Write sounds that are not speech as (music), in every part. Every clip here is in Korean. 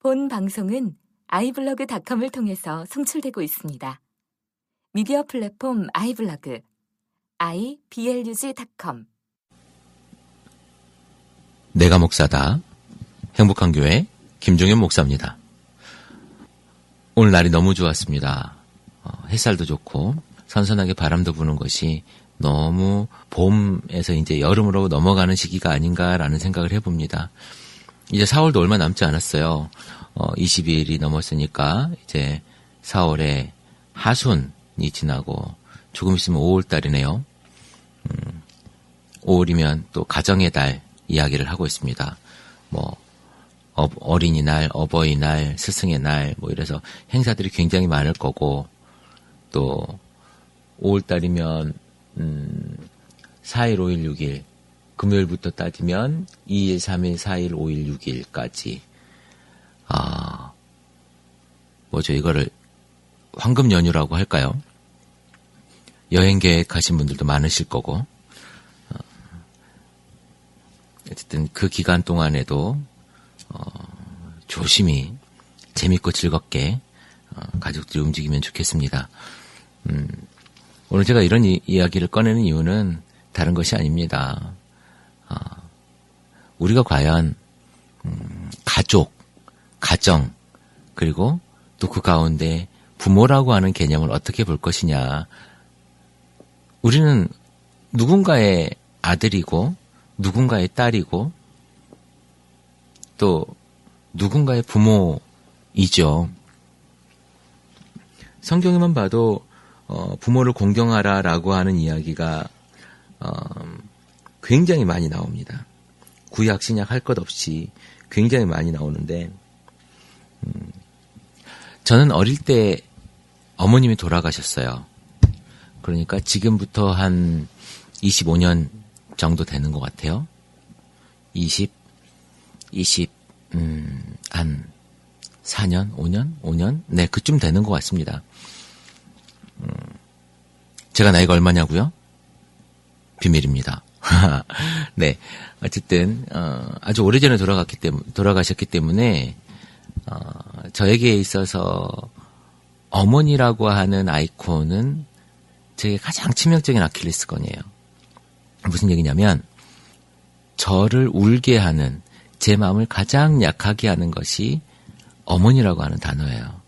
본 방송은 아이블로그닷컴을 통해서 송출되고 있습니다. 미디어 플랫폼 아이블로그 iblog.com 내가 목사다. 행복한 교회 김종현 목사입니다. 오늘 날이 너무 좋았습니다. 어, 햇살도 좋고 선선하게 바람도 부는 것이 너무 봄에서 이제 여름으로 넘어가는 시기가 아닌가라는 생각을 해봅니다. 이제 4월도 얼마 남지 않았어요. 어, 20일이 넘었으니까 이제 4월에 하순이 지나고 조금 있으면 5월 달이네요. 음, 5월이면 또 가정의 달 이야기를 하고 있습니다. 뭐 어, 어린이날, 어버이날, 스승의 날, 뭐 이래서 행사들이 굉장히 많을 거고, 또, 5월달이면, 음, 4일, 5일, 6일, 금요일부터 따지면 2일, 3일, 4일, 5일, 6일까지, 아, 뭐죠, 이거를 황금 연휴라고 할까요? 여행 계획 하신 분들도 많으실 거고, 어, 어쨌든 그 기간 동안에도 어, 조심히 재밌고 즐겁게 어, 가족들이 움직이면 좋겠습니다. 음, 오늘 제가 이런 이, 야기를 꺼내는 이유는 다른 것이 아닙니다. 어, 우리가 과연 음, 가족, 가정 그리고 또 그 가운데 부모라고 하는 개념을 어떻게 볼 것이냐. 우리는 누군가의 아들이고 누군가의 딸이고 또 누군가의 부모이죠. 성경에만 봐도 어, 부모를 공경하라라고 하는 이야기가 어, 굉장히 많이 나옵니다. 구약 신약 할 것 없이 굉장히 많이 나오는데 음, 저는 어릴 때 어머님이 돌아가셨어요. 그러니까 지금부터 한 25년 정도 되는 것 같아요. 20, 20, 음, 한 4년, 5년, 5년? 네, 그쯤 되는 것 같습니다. 음, 제가 나이가 얼마냐고요? 비밀입니다. (laughs) 네, 어쨌든 어, 아주 오래전에 돌아갔기 때문에 돌아가셨기 때문에 어, 저에게 있어서 어머니라고 하는 아이콘은 제 가장 치명적인 아킬레스건이에요. 무슨 얘기냐면 저를 울게 하는 제 마음을 가장 약하게 하는 것이 어머니라고 하는 단어예요.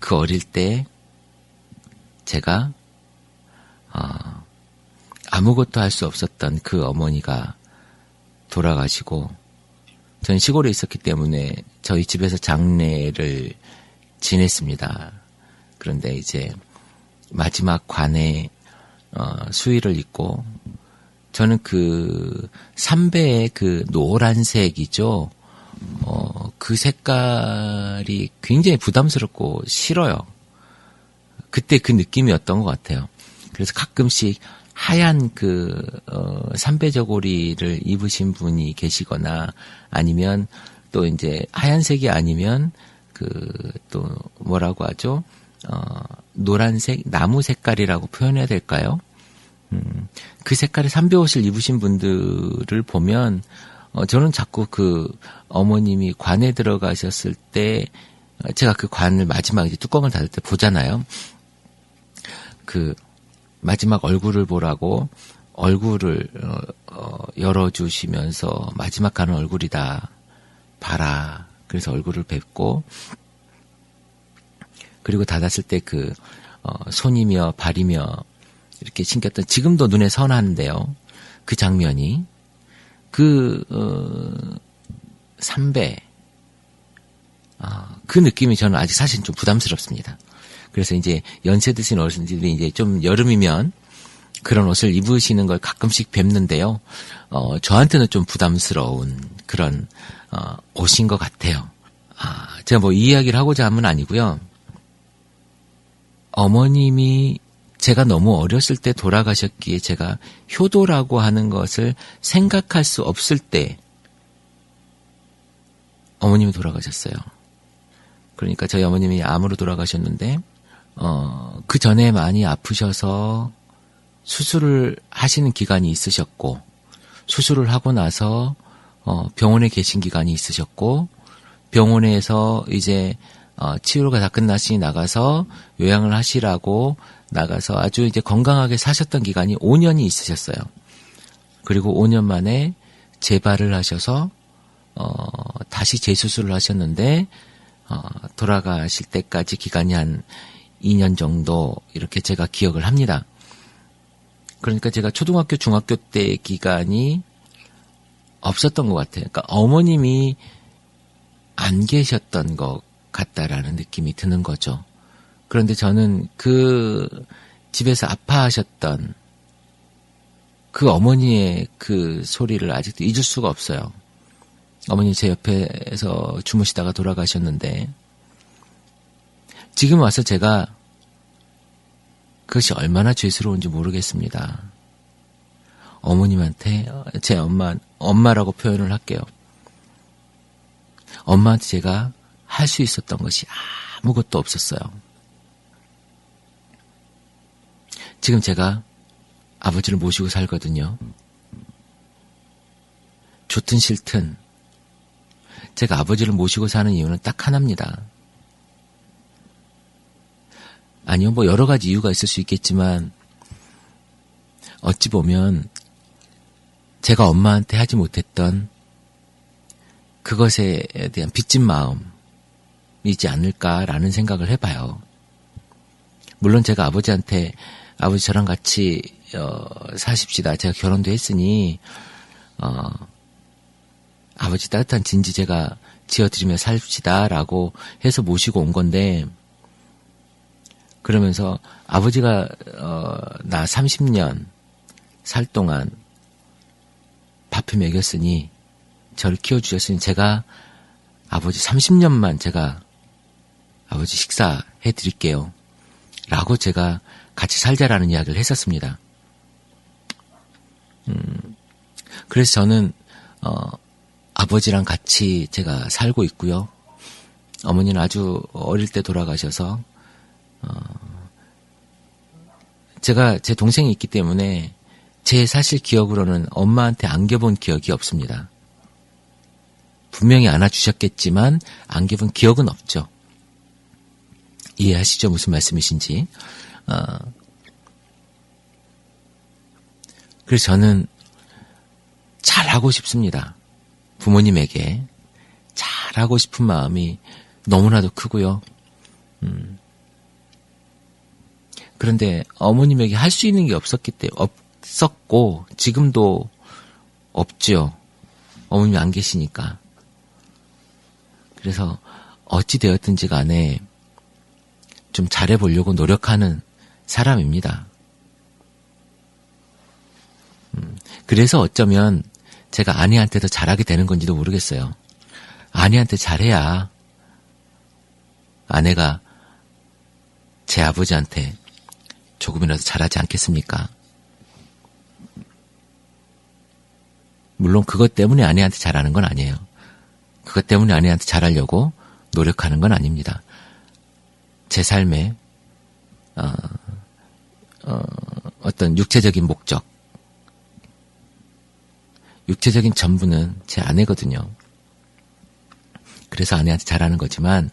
그 어릴 때 제가 어, 아무것도 할 수 없었던 그 어머니가 돌아가시고 저는 시골에 있었기 때문에 저희 집에서 장례를 지냈습니다. 그런데 이제 마지막 관에 어, 수의를 입고 저는 그 삼배의 그 노란색이죠. 어, 그 색깔이 굉장히 부담스럽고 싫어요. 그때 그 느낌이었던 것 같아요. 그래서 가끔씩 하얀 그, 어, 삼배저고리를 입으신 분이 계시거나 아니면 또 이제 하얀색이 아니면 그, 또 뭐라고 하죠? 어, 노란색, 나무 색깔이라고 표현해야 될까요? 음, 그 색깔의 삼배 옷을 입으신 분들을 보면 어, 저는 자꾸 그 어머님이 관에 들어가셨을 때 어, 제가 그 관을 마지막 이제 뚜껑을 닫을 때 보잖아요. 그 마지막 얼굴을 보라고 얼굴을 어, 어, 열어주시면서 마지막 가는 얼굴이다 봐라. 그래서 얼굴을 뵙고 그리고 닫았을 때 그 어, 손이며 발이며 이렇게 신겼던 지금도 눈에 선한데요. 그 장면이 그 어, 삼배 아, 그 느낌이 저는 아직 사실 좀 부담스럽습니다. 그래서 이제 연세 드신 어르신들이 이제 좀 여름이면 그런 옷을 입으시는 걸 가끔씩 뵙는데요. 어, 저한테는 좀 부담스러운 그런 어, 옷인 것 같아요. 아, 제가 뭐 이 이야기를 하고자 함은 아니고요. 어머님이 제가 너무 어렸을 때 돌아가셨기에 제가 효도라고 하는 것을 생각할 수 없을 때 어머님이 돌아가셨어요. 그러니까 저희 어머님이 암으로 돌아가셨는데 어, 그 전에 많이 아프셔서 수술을 하시는 기간이 있으셨고 수술을 하고 나서 어, 병원에 계신 기간이 있으셨고 병원에서 이제 어, 치료가 다 끝났으니 나가서 요양을 하시라고 나가서 아주 이제 건강하게 사셨던 기간이 5년이 있으셨어요. 그리고 5년 만에 재발을 하셔서 어, 다시 재수술을 하셨는데 어, 돌아가실 때까지 기간이 한 2년 정도 이렇게 제가 기억을 합니다. 그러니까 제가 초등학교, 중학교 때 기간이 없었던 것 같아요. 그러니까 어머님이 안 계셨던 것 같다라는 느낌이 드는 거죠. 그런데 저는 그 집에서 아파하셨던 그 어머니의 그 소리를 아직도 잊을 수가 없어요. 어머니 제 옆에서 주무시다가 돌아가셨는데 지금 와서 제가 그것이 얼마나 죄스러운지 모르겠습니다. 어머님한테 제 엄마 엄마라고 표현을 할게요. 엄마한테 제가 할 수 있었던 것이 아무것도 없었어요. 지금 제가 아버지를 모시고 살거든요. 좋든 싫든 제가 아버지를 모시고 사는 이유는 딱 하나입니다. 아니요, 뭐 여러 가지 이유가 있을 수 있겠지만 어찌 보면 제가 엄마한테 하지 못했던 그것에 대한 빚진 마음이지 않을까라는 생각을 해봐요. 물론 제가 아버지한테 아버지 저랑 같이 어, 사십시다. 제가 결혼도 했으니 어, 아버지 따뜻한 진지 제가 지어드리며 삽시다라고 해서 모시고 온 건데 그러면서 아버지가 어, 나 30년 살 동안 밥해 먹였으니 저를 키워주셨으니 제가 아버지 30년만 제가 아버지 식사해 드릴게요. 라고 제가 같이 살자라는 이야기를 했었습니다. 음, 그래서 저는, 어, 아버지랑 같이 제가 살고 있고요. 어머니는 아주 어릴 때 돌아가셔서, 어, 제가 제 동생이 있기 때문에 제 사실 기억으로는 엄마한테 안겨본 기억이 없습니다. 분명히 안아주셨겠지만 안겨본 기억은 없죠. 이해하시죠? 무슨 말씀이신지. 어. 그래서 저는 잘하고 싶습니다. 부모님에게 잘하고 싶은 마음이 너무나도 크고요. 음. 그런데 어머님에게 할 수 있는 게 없었기 때문에 없었고 지금도 없죠. 어머님이 안 계시니까. 그래서 어찌 되었든지 간에 좀 잘해 보려고 노력하는 사람입니다. 음, 그래서 어쩌면 제가 아내한테도 잘하게 되는 건지도 모르겠어요. 아내한테 잘해야 아내가 제 아버지한테 조금이라도 잘하지 않겠습니까? 물론 그것 때문에 아내한테 잘하는 건 아니에요. 그것 때문에 아내한테 잘하려고 노력하는 건 아닙니다. 제 삶의 어, 어, 어떤 육체적인 목적, 육체적인 전부는 제 아내거든요. 그래서 아내한테 잘하는 거지만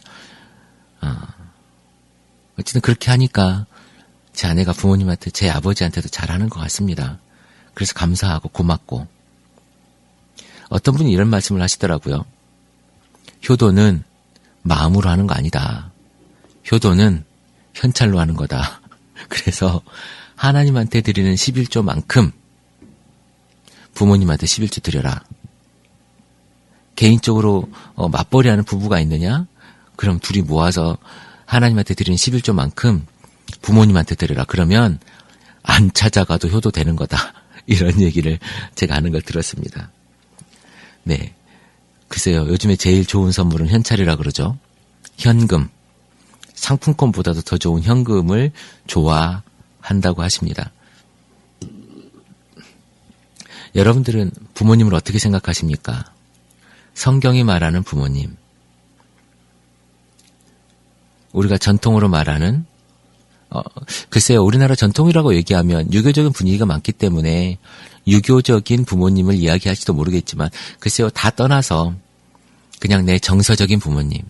어, 어쨌든 그렇게 하니까 제 아내가 부모님한테 제 아버지한테도 잘하는 것 같습니다. 그래서 감사하고 고맙고 어떤 분이 이런 말씀을 하시더라고요. 효도는 마음으로 하는 거 아니다. 효도는 현찰로 하는 거다. (laughs) 그래서 하나님한테 드리는 11조만큼 부모님한테 11조 드려라. 개인적으로 어, 맞벌이 하는 부부가 있느냐? 그럼 둘이 모아서 하나님한테 드리는 11조만큼 부모님한테 드려라. 그러면 안 찾아가도 효도되는 거다. (laughs) 이런 얘기를 제가 하는 걸 들었습니다. 네. 글쎄요. 요즘에 제일 좋은 선물은 현찰이라 그러죠. 현금. 상품권보다도 더 좋은 현금을 좋아한다고 하십니다. 여러분들은 부모님을 어떻게 생각하십니까? 성경이 말하는 부모님. 우리가 전통으로 말하는 어, 글쎄요, 우리나라 전통이라고 얘기하면 유교적인 분위기가 많기 때문에 유교적인 부모님을 이야기할지도 모르겠지만, 글쎄요, 다 떠나서 그냥 내 정서적인 부모님.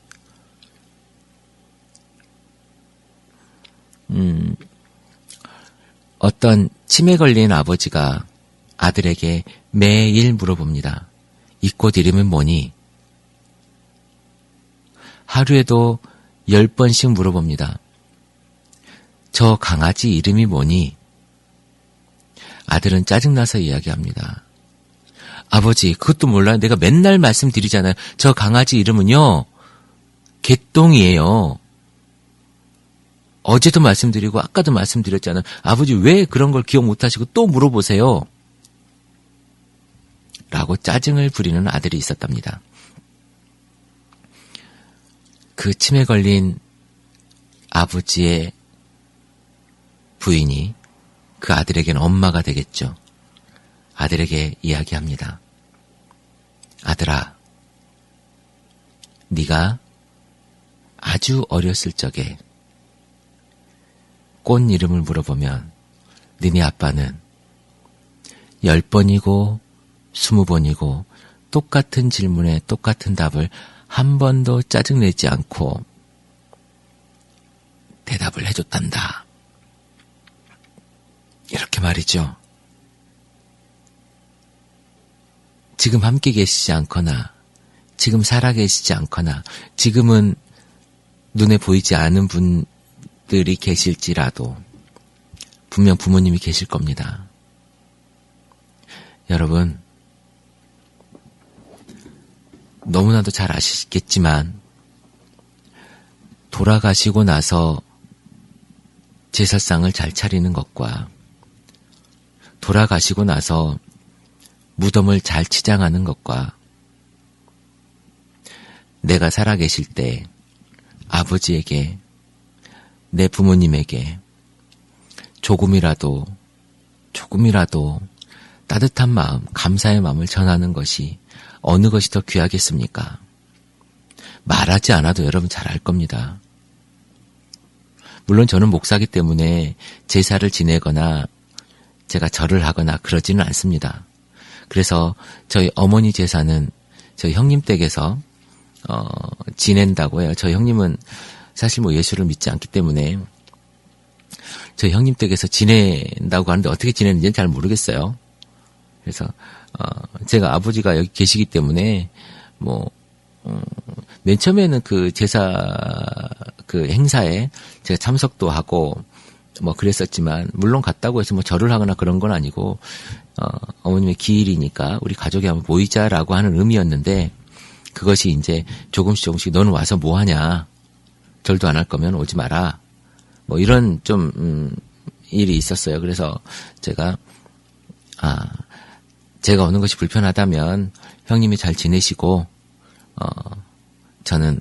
음, 어떤 치매 걸린 아버지가 아들에게 매일 물어봅니다. 이 꽃 이름은 뭐니? 하루에도 열 번씩 물어봅니다. 저 강아지 이름이 뭐니? 아들은 짜증나서 이야기합니다. 아버지, 그것도 몰라요. 내가 맨날 말씀드리잖아요. 저 강아지 이름은요, 개똥이에요. 어제도 말씀드리고, 아까도 말씀드렸잖아요. 아버지, 왜 그런 걸 기억 못 하시고 또 물어보세요? 라고 짜증을 부리는 아들이 있었답니다. 그 치매 걸린 아버지의 부인이 그 아들에게는 엄마가 되겠죠. 아들에게 이야기합니다. 아들아, 네가 아주 어렸을 적에 꽃 이름을 물어보면 너네 아빠는 열 번이고 스무 번이고 똑같은 질문에 똑같은 답을 한 번도 짜증내지 않고 대답을 해줬단다. 이렇게 말이죠. 지금 함께 계시지 않거나, 지금 살아 계시지 않거나, 지금은 눈에 보이지 않은 분들이 계실지라도, 분명 부모님이 계실 겁니다. 여러분, 너무나도 잘 아시겠지만, 돌아가시고 나서 제사상을 잘 차리는 것과 돌아가시고 나서 무덤을 잘 치장하는 것과 내가 살아계실 때 아버지에게 내 부모님에게 조금이라도 조금이라도 따뜻한 마음, 감사의 마음을 전하는 것이 어느 것이 더 귀하겠습니까? 말하지 않아도 여러분 잘 알 겁니다. 물론 저는 목사기 때문에 제사를 지내거나 제가 절을 하거나 그러지는 않습니다. 그래서 저희 어머니 제사는 저희 형님 댁에서 어, 지낸다고 해요. 저희 형님은 사실 뭐 예수를 믿지 않기 때문에 저희 형님 댁에서 지낸다고 하는데 어떻게 지내는지는 잘 모르겠어요. 그래서 어, 제가 아버지가 여기 계시기 때문에 뭐 어, 맨 처음에는 그 제사 그 행사에 제가 참석도 하고 뭐 그랬었지만 물론 갔다고 해서 뭐 절을 하거나 그런 건 아니고 어, 어머님의 기일이니까 우리 가족이 한번 모이자라고 하는 의미였는데 그것이 이제 조금씩 조금씩 너는 와서 뭐 하냐 절도 안 할 거면 오지 마라 뭐 이런 좀 음, 일이 있었어요. 그래서 제가 아 제가 오는 것이 불편하다면 형님이 잘 지내시고 어 저는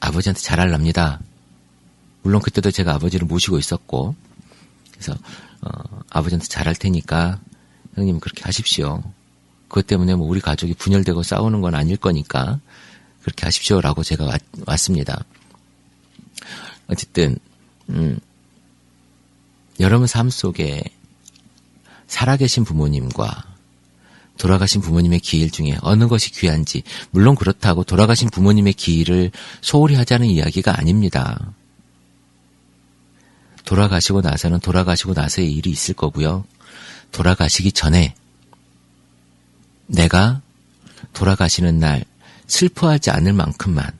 아버지한테 잘할랍니다. 물론 그때도 제가 아버지를 모시고 있었고 그래서 어, 아버지한테 잘할 테니까 형님 그렇게 하십시오. 그것 때문에 뭐 우리 가족이 분열되고 싸우는 건 아닐 거니까 그렇게 하십시오라고 제가 왔, 왔습니다. 어쨌든 음, 여러분 삶 속에 살아계신 부모님과 돌아가신 부모님의 기일 중에 어느 것이 귀한지 물론 그렇다고 돌아가신 부모님의 기일을 소홀히 하자는 이야기가 아닙니다. 돌아가시고 나서는 돌아가시고 나서의 일이 있을 거고요. 돌아가시기 전에 내가 돌아가시는 날 슬퍼하지 않을 만큼만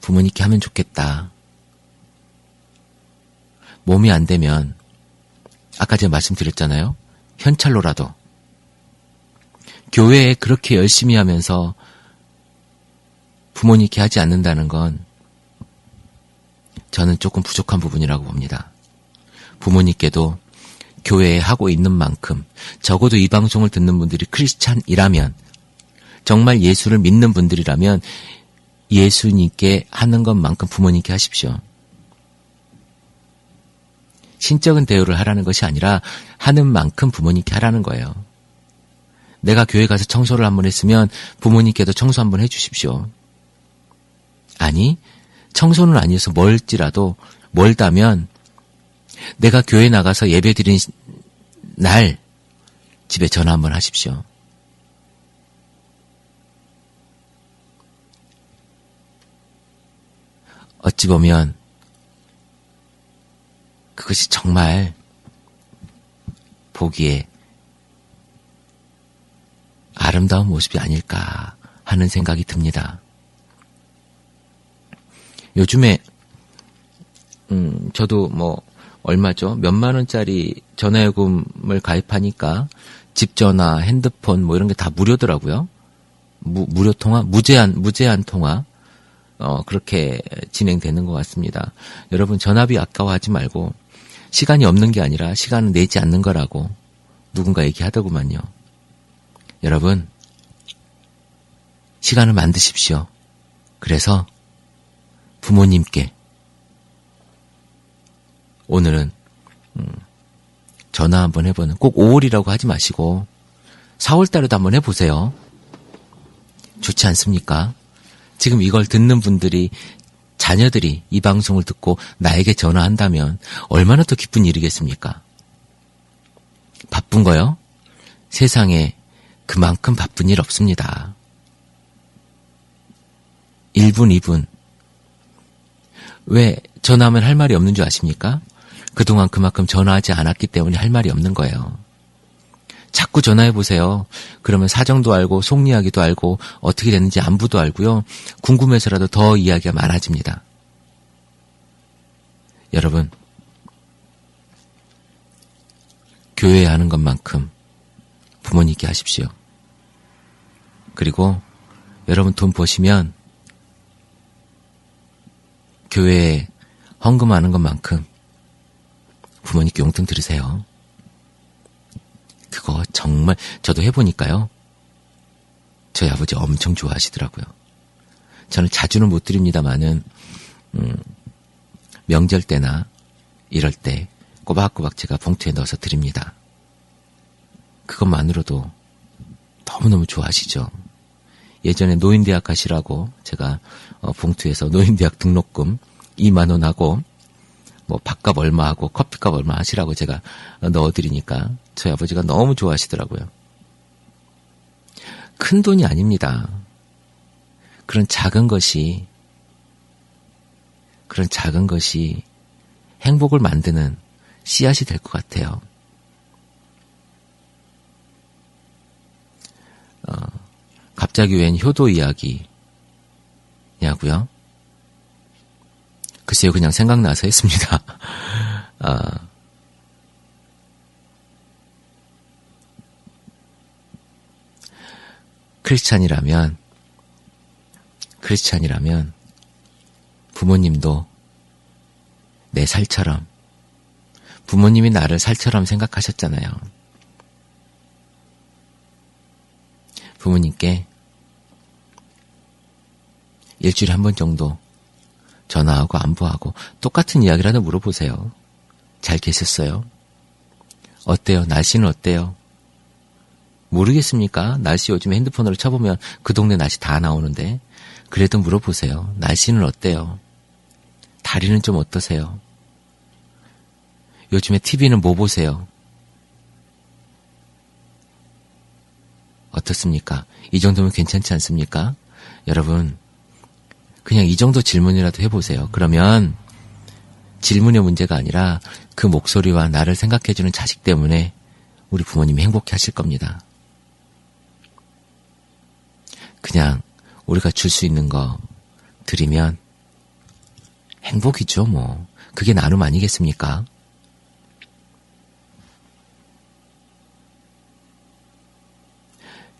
부모님께 하면 좋겠다. 몸이 안 되면 아까 제가 말씀드렸잖아요. 현찰로라도 교회에 그렇게 열심히 하면서 부모님께 하지 않는다는 건 저는 조금 부족한 부분이라고 봅니다. 부모님께도 교회에 하고 있는 만큼 적어도 이 방송을 듣는 분들이 크리스찬이라면 정말 예수를 믿는 분들이라면 예수님께 하는 것만큼 부모님께 하십시오. 신적인 대우를 하라는 것이 아니라 하는 만큼 부모님께 하라는 거예요. 내가 교회 가서 청소를 한 번 했으면 부모님께도 청소 한 번 해주십시오. 아니, 청소는 아니어서 멀지라도 멀다면 내가 교회 나가서 예배 드린 날 집에 전화 한번 하십시오. 어찌 보면 그것이 정말 보기에 아름다운 모습이 아닐까 하는 생각이 듭니다. 요즘에 음, 저도 뭐 얼마죠? 몇만 원짜리 전화요금을 가입하니까 집 전화, 핸드폰 뭐 이런 게 다 무료더라고요. 무, 무료 통화, 무제한 무제한 통화. 어, 그렇게 진행되는 것 같습니다. 여러분 전화비 아까워하지 말고 시간이 없는 게 아니라 시간을 내지 않는 거라고 누군가 얘기하더구만요. 여러분 시간을 만드십시오. 그래서 부모님께 오늘은 음, 전화 한번 해보는 꼭 5월이라고 하지 마시고 4월 달에도 한번 해보세요. 좋지 않습니까? 지금 이걸 듣는 분들이 자녀들이 이 방송을 듣고 나에게 전화한다면 얼마나 더 기쁜 일이겠습니까? 바쁜 거요? 세상에 그만큼 바쁜 일 없습니다. 1분, 2분. 왜 전화하면 할 말이 없는 줄 아십니까? 그동안 그만큼 전화하지 않았기 때문에 할 말이 없는 거예요. 자꾸 전화해 보세요. 그러면 사정도 알고 속 이야기도 알고 어떻게 됐는지 안부도 알고요. 궁금해서라도 더 이야기가 많아집니다. 여러분, 교회에 하는 것만큼 부모님께 하십시오. 그리고 여러분 돈 버시면 교회에 헌금하는 것만큼 부모님께 용돈 들으세요. 그거 정말 저도 해보니까요. 저희 아버지 엄청 좋아하시더라고요. 저는 자주는 못 드립니다만은 음, 명절 때나 이럴 때 꼬박꼬박 제가 봉투에 넣어서 드립니다. 그것만으로도 너무너무 좋아하시죠. 예전에 노인대학 가시라고 제가 어, 봉투에서 노인대학 등록금 2만 원 하고 뭐 밥값 얼마 하고 커피값 얼마 하시라고 제가 넣어드리니까 저희 아버지가 너무 좋아하시더라고요. 큰 돈이 아닙니다. 그런 작은 것이 그런 작은 것이 행복을 만드는 씨앗이 될 것 같아요. 갑자기 웬 효도 이야기냐고요? 글쎄요, 그냥 생각나서 했습니다. (laughs) 아, 크리스찬이라면, 크리스찬이라면, 부모님도 내 살처럼, 부모님이 나를 살처럼 생각하셨잖아요. 부모님께 일주일에 한 번 정도 전화하고 안부하고 똑같은 이야기라도 물어보세요. 잘 계셨어요? 어때요? 날씨는 어때요? 모르겠습니까? 날씨 요즘 핸드폰으로 쳐보면 그 동네 날씨 다 나오는데 그래도 물어보세요. 날씨는 어때요? 다리는 좀 어떠세요? 요즘에 TV는 뭐 보세요? 어떻습니까? 이 정도면 괜찮지 않습니까? 여러분, 그냥 이 정도 질문이라도 해보세요. 그러면 질문의 문제가 아니라 그 목소리와 나를 생각해주는 자식 때문에 우리 부모님이 행복해 하실 겁니다. 그냥 우리가 줄 수 있는 거 드리면 행복이죠, 뭐. 그게 나눔 아니겠습니까?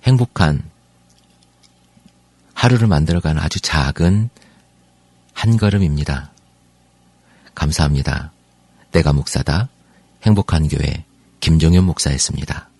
행복한 하루를 만들어가는 아주 작은 한 걸음입니다. 감사합니다. 내가 목사다. 행복한 교회 김종현 목사였습니다.